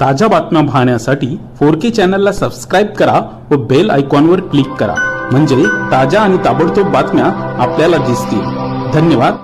ताज्या बातम्या पाहण्यासाठी फोर के चॅनलला सबस्क्राईब करा व बेल आयकॉनवर क्लिक करा. म्हणजे ताज्या आणि ताबडतोब बातम्या आपल्याला दिसतील. धन्यवाद.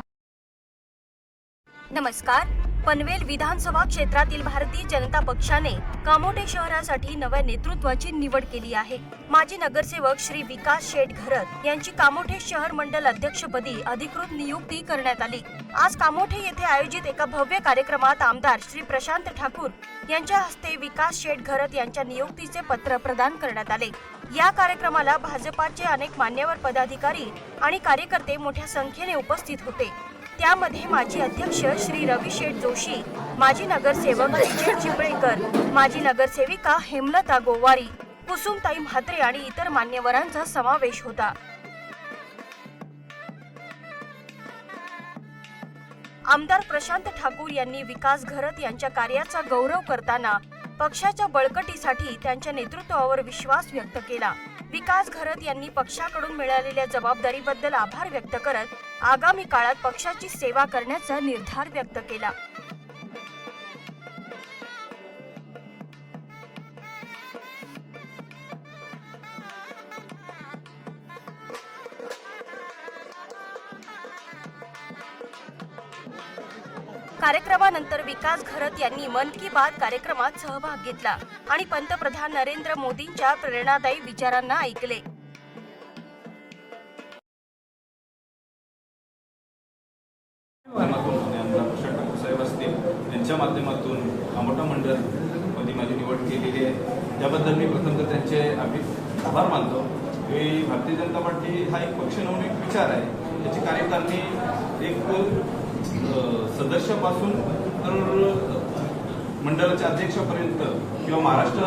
नमस्कार. पनवेल विधानसभा क्षेत्रातील भारतीय जनता पक्षाने कामोठे शहरासाठी नव्या नेतृत्वाची निवड केली आहे. माजी नगरसेवक श्री विकास शेठ घरत यांची कामोठे शहर मंडल अध्यक्षपदी अधिकृत नियुक्ती करण्यात आली. आज कामोठे येथे आयोजित एका भव्य कार्यक्रमात आमदार श्री प्रशांत ठाकूर यांच्या हस्ते विकास शेठ घरत यांच्या नियुक्तीचे पत्र प्रदान करण्यात आले. या कार्यक्रमाला भाजपाचे अनेक मान्यवर पदाधिकारी आणि कार्यकर्ते मोठ्या संख्येने उपस्थित होते. त्यामध्ये माजी अध्यक्ष श्री रवी शेठ जोशी माजी नगरसेवक विजय चिपळेकर माजी नगरसेविका हेमलता गोवारी कुसुमताई म्हात्रे आणि इतर मान्यवरांचा समावेश होता. आमदार प्रशांत ठाकूर यांनी विकास घरत यांच्या कार्याचा गौरव करताना पक्षाच्या बळकटीसाठी त्यांच्या नेतृत्वावर विश्वास व्यक्त केला. विकास घरत यांनी पक्षाकडून मिळालेल्या जबाबदारीबद्दल आभार व्यक्त करत आगामी काळात पक्षाची सेवा करण्याचा निर्धार व्यक्त केला. कार्यक्रमानंतर विकास घरत यांनी मन की बात कार्यक्रमात सहभाग घेतला आणि पंतप्रधान नरेंद्र मोदींच्या प्रेरणादायी विचारांना ऐकले. साहेब असतील यांच्या माध्यमातून आमोठा मंडळमध्ये माझी निवड केलेली आहे. त्याबद्दल मी प्रथमतः त्यांचे आम्ही आभार मानतो. की भारतीय जनता पार्टी हा एक पक्ष नव्हून एक विचार आहे. त्याची कार्यकारणी एक सदस्यापासून तर मंडळाच्या अध्यक्षापर्यंत किंवा महाराष्ट्र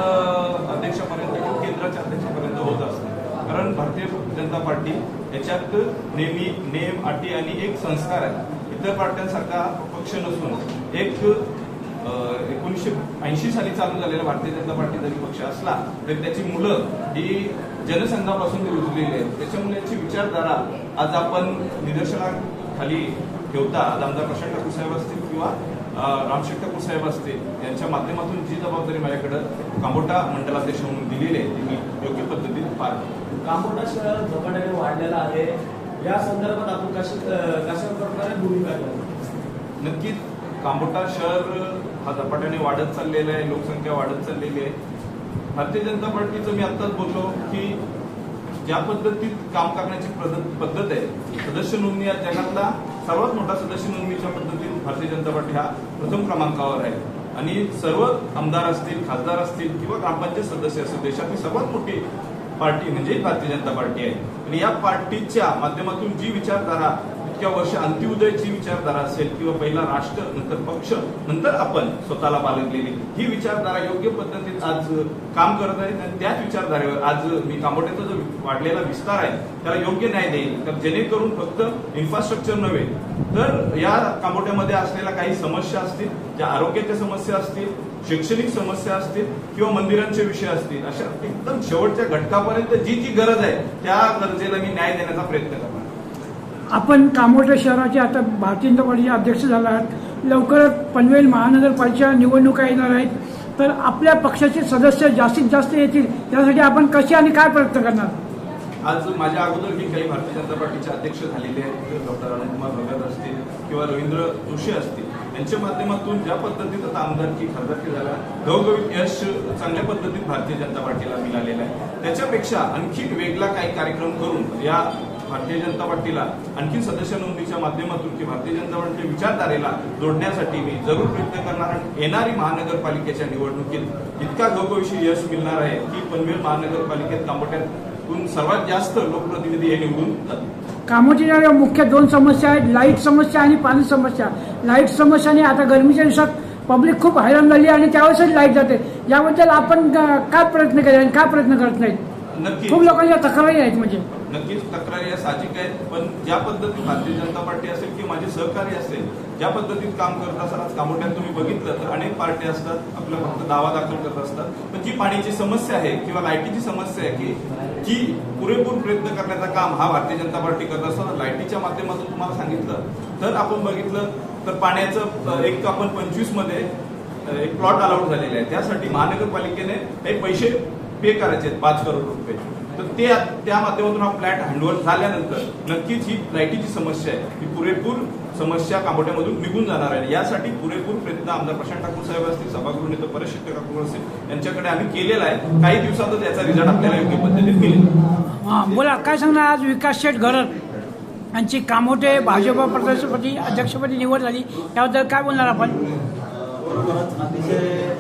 अध्यक्षापर्यंत किंवा केंद्राच्या अध्यक्षापर्यंत होत असते. कारण भारतीय जनता पार्टी याच्यात नेहमी नेम अटी आणि एक संस्कार आहे. इतर पार्ट्यांसारखा पक्ष नसून एक एकोणीसशे ऐंशी साली चालू झालेला भारतीय जनता पार्टी जरी पक्ष असला तरी त्याची मुलं ही जनसंघापासून ते रुजलेली आहेत त्याच्यामुळे याची विचारधारा आज आपण निदर्शनाखाली ठेवता आज आमदार प्रशांत ठाकूर साहेब असतील किंवा रामशेठ ठाकूर साहेब असतील यांच्या माध्यमातून जी जबाबदारी माझ्याकडं कांबोटा मंडलाध्यक्ष म्हणून दिलेली आहे ती मी योग्य पद्धतीने पार पाडतो. कांबोटा शहर झपाट्याने वाढलेला आहे या संदर्भात आपण कशा कशा प्रकारे भूमिका घ्यावी नक्कीच. कांबोटा शहर हा झपाट्याने वाढत चाललेला आहे लोकसंख्या वाढत चाललेली आहे. भारतीय जनता पार्टीचं मी आत्ताच बोललो की ज्या पद्धतीत काम करण्याची पद्धत पद्धत आहे सदस्य नोंदणी या जगातला सर्वात मोठा सदस्य नोंदणीच्या पद्धतीत भारतीय जनता पार्टी हा प्रथम क्रमांकावर आहे. आणि सर्व आमदार असतील खासदार असतील किंवा ग्रामपंचायत सदस्य असतील देशातली सर्वात मोठी पार्टी म्हणजे भारतीय जनता पार्टी आहे. आणि या पार्टीच्या माध्यमातून जी विचारधारा इतक्या वर्ष अंत्योदयची विचारधारा असेल किंवा पहिला राष्ट्र नंतर पक्ष नंतर आपण स्वतःला बाळगलेली ही विचारधारा योग्य पद्धतीत आज काम करत आहे आणि त्याच विचारधारेवर आज मी कांबोट्याचा जो वाढलेला विस्तार आहे त्याला योग्य न्याय देईल. तर जेणेकरून फक्त इन्फ्रास्ट्रक्चर नव्हे तर या कांबोट्यामध्ये असलेल्या काही समस्या असतील ज्या आरोग्याच्या समस्या असतील शैक्षणिक समस्या असतील किंवा मंदिरांचे विषय असतील अशा एकदम शेवटच्या घटकापर्यंत जी जी गरज आहे त्या गरजेला मी न्याय देण्याचा प्रयत्न करतो आपण कामोठे शहराचे आता भारतीय जनता पार्टीचे अध्यक्ष झाला आहात. लवकरच पनवेल महानगरपालिका निवडणुका येणार आहेत. तर आपल्या पक्षाचे सदस्य जास्तीत जास्त येतील त्यासाठी आपण कसे आणि काय प्रयत्न करणार? आज माझ्या अगोदर मी काही भारतीय जनता पार्टीचे अध्यक्ष झालेले आहेत. डॉक्टर अनंतकुमार भगत असतील किंवा रवींद्र जोशी असतील यांच्या माध्यमातून ज्या पद्धतीत आता आमदारकी खासदारकी झाला घवघवीत यश चांगल्या पद्धतीत भारतीय जनता पार्टीला मिळालेलं आहे. त्याच्यापेक्षा आणखी वेगळा काही कार्यक्रम करून या भारतीय जनता पार्टीला आणखी सदस्य नोंदीच्या माध्यमातून की भारतीय जनता पार्टी विचारधारेला जोडण्यासाठी मी जरूर प्रयत्न करणार आणि येणारी महानगरपालिकेच्या निवडणुकीत इतका घवघवीशी यश मिळणार आहे की पनवेल महानगरपालिकेत कामोट्यातून सर्वात जास्त लोकप्रतिनिधी हे निवडून जातील. कामोठीच्या मुख्य दोन समस्या आहेत. लाइट समस्या आणि पाणी समस्या. लाइट समस्याने आता गरमीच्या दिवसात पब्लिक खूप हैराण झाली आणि त्यावेळेसच लाइट जाते. याबद्दल आपण का काय प्रयत्न केले आणि काय प्रयत्न करत नाहीत? नक्की. खूप लोकांच्या तक्रारी आहेत म्हणजे. नक्कीच तक्रारी या साहजिक आहेत पण ज्या पद्धतीत भारतीय जनता पार्टी असेल किंवा माझे सहकारी असेल ज्या पद्धतीत काम करत असताना आज कामोट्यात तुम्ही बघितलं तर अनेक पार्टी असतात आपल्या फक्त दावा दाखल करत असतात. पण जी पाण्याची समस्या आहे किंवा लाईटीची समस्या आहे की जी पुरेपूर प्रयत्न करण्याचं काम हा भारतीय जनता पार्टी करत असताना लाईटीच्या माध्यमातून तुम्हाला सांगितलं. तर आपण बघितलं तर पाण्याचं एक आपण पंचवीसमध्ये एक प्लॉट अलाउड झालेले आहे. त्यासाठी महानगरपालिकेने हे पैसे पे करायचे आहेत पाच करोड रुपये. तर ते त्या माध्यमातून हा फ्लॅट हँडओव्हर झाल्यानंतर नक्कीच ही लाईटीची समस्या आहे. ही पुरेपूर समस्या कांबोट्यामधून निघून जाणार आहे. यासाठी पुरेपूर प्रयत्न आमदार प्रशांत ठाकूर साहेब असतील सभागृह नेते परेश शेट्टी ठाकूर असतील यांच्याकडे आम्ही केलेला आहे. काही दिवसातच याचा रिझल्ट आपल्याला योग्य पद्धतीने मिळेल. हा, बोला काय सांगणार आज विकास शेठ घरत यांची कामोठे भाजप प्रदेशपती अध्यक्षपदी निवड झाली. त्याबद्दल काय बोलणार आपण? अतिशय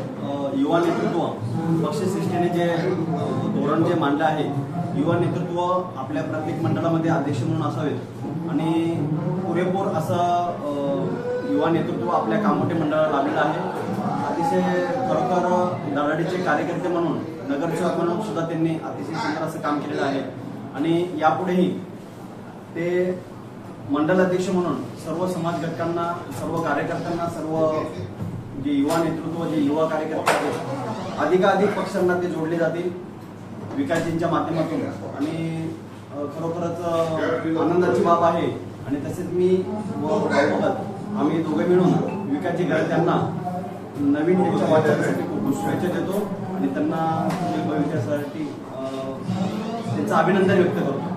युवा नेतृत्व पक्षश्रेष्ठीने जे धोरण जे मांडलं आहे युवा नेतृत्व आपल्या प्रत्येक मंडळामध्ये अध्यक्ष म्हणून असावेत. आणि पुरेपूर असं युवा नेतृत्व आपल्या कामोठे मंडळाला लाभलेलं आहे. अतिशय खरोखर दराडीचे कार्यकर्ते म्हणून नगरसेवक म्हणून सुद्धा त्यांनी अतिशय सुंदर असं काम केलेलं आहे. आणि यापुढेही ते मंडल अध्यक्ष म्हणून सर्व समाज घटकांना सर्व कार्यकर्त्यांना सर्व जे युवा नेतृत्व जे युवा कार्यकर्ते आहेत अधिकाधिक पक्षांना ते जोडले जातील विकासजींच्या माध्यमातून. आणि खरोखरच आनंदाची बाब आहे. आणि तसेच मी व आम्ही दोघे मिळून विकासजी त्यांना नवीन त्यांच्या वाटचालीसाठी खूप खूप शुभेच्छा देतो. आणि त्यांना भविष्यासाठी त्यांचं अभिनंदन व्यक्त करतो.